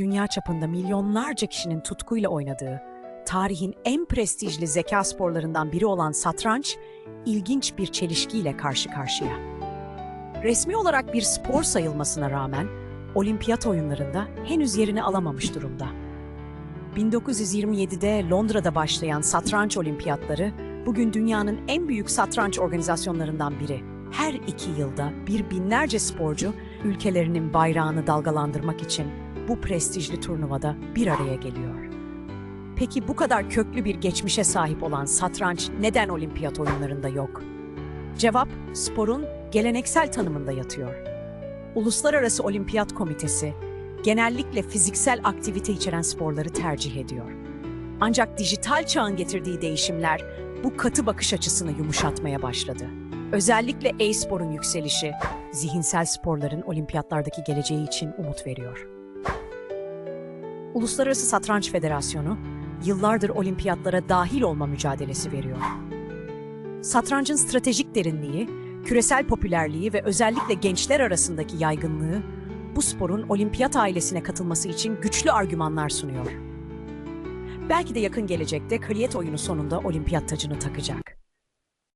dünya çapında milyonlarca kişinin tutkuyla oynadığı, tarihin en prestijli zeka sporlarından biri olan satranç, ilginç bir çelişkiyle karşı karşıya. Resmi olarak bir spor sayılmasına rağmen, olimpiyat oyunlarında henüz yerini alamamış durumda. 1927'de Londra'da başlayan satranç olimpiyatları, bugün dünyanın en büyük satranç organizasyonlarından biri. Her iki yılda bir binlerce sporcu ülkelerinin bayrağını dalgalandırmak için bu prestijli turnuvada bir araya geliyor. Peki bu kadar köklü bir geçmişe sahip olan satranç neden olimpiyat oyunlarında yok? Cevap, sporun geleneksel tanımında yatıyor. Uluslararası Olimpiyat Komitesi, genellikle fiziksel aktivite içeren sporları tercih ediyor. Ancak dijital çağın getirdiği değişimler bu katı bakış açısını yumuşatmaya başladı. Özellikle e-sporun yükselişi, zihinsel sporların olimpiyatlardaki geleceği için umut veriyor. Uluslararası Satranç Federasyonu, yıllardır olimpiyatlara dahil olma mücadelesi veriyor. Satrancın stratejik derinliği, küresel popülerliği ve özellikle gençler arasındaki yaygınlığı, bu sporun olimpiyat ailesine katılması için güçlü argümanlar sunuyor. Belki de yakın gelecekte kriyet oyunu sonunda olimpiyat tacını takacak.